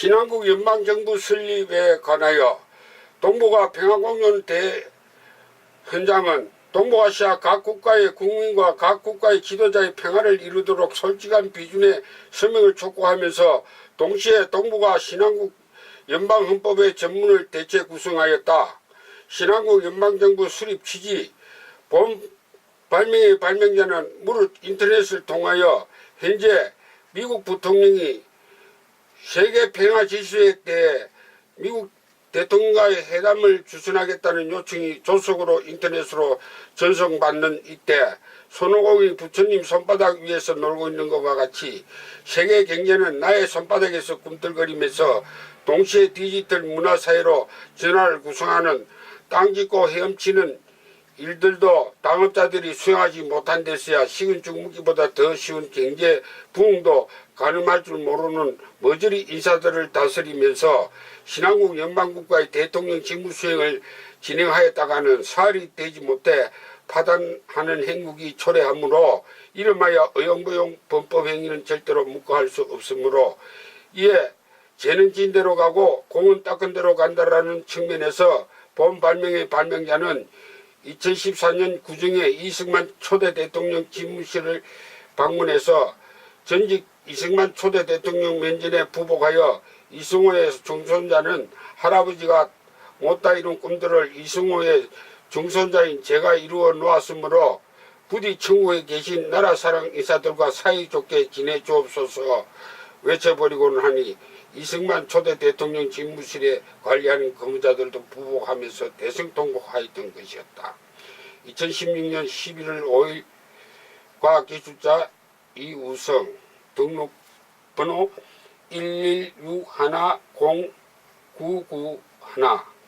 신한국 연방정부 설립에 관하여 동북아 평화공연 대 현장은 동북아시아 각 국가의 국민과 각 국가의 지도자의 평화를 이루도록 솔직한 비준의 서명을 촉구하면서 동시에 동북아 신한국 연방헌법의 전문을 대체 구성하였다. 신한국 연방정부 수립 취지 본 발명의 발명자는 무릇 인터넷을 통하여 현재 미국 부통령이 세계 평화 질서에 대해 미국 대통령과의 회담을 주선하겠다는 요청이 조속으로 인터넷으로 전송받는 이때 손오공이 부처님 손바닥 위에서 놀고 있는 것과 같이 세계 경제는 나의 손바닥에서 꿈틀거리면서 동시에 디지털 문화 사회로 전화를 구성하는 땅 짓고 헤엄치는 일들도 당업자들이 수행하지 못한 데서야 식은 죽먹기보다 더 쉬운 경제 부흥도 가늠할 줄 모르는 머저리 인사들을 다스리면서 신한국 연방국가의 대통령 직무 수행을 진행하였다가는 사흘이 되지 못해 파단하는 행국이 초래하므로 이름하여 의용부용 범법 행위는 절대로 묵과할 수 없으므로 이에 재는 진 대로 가고 공은 닦은 대로 간다라는 측면에서 본 발명의 발명자는 2014년 구중에 이승만 초대 대통령 집무실을 방문해서 전직 이승만 초대 대통령 면전에 부복하여 이승호의 중손자는 할아버지가 못다 이룬 꿈들을 이승호의 중손자인 제가 이루어 놓았으므로 부디 천국에 계신 나라 사랑 인사들과 사이좋게 지내 주옵소서 외쳐버리고는 하니 이승만 초대 대통령 집무실에 관리하는 근무자들도 부복하면서 대성통곡하였던 것이었다. 2016년 11월 5일 과학기술자 이우성 등록번호 116109991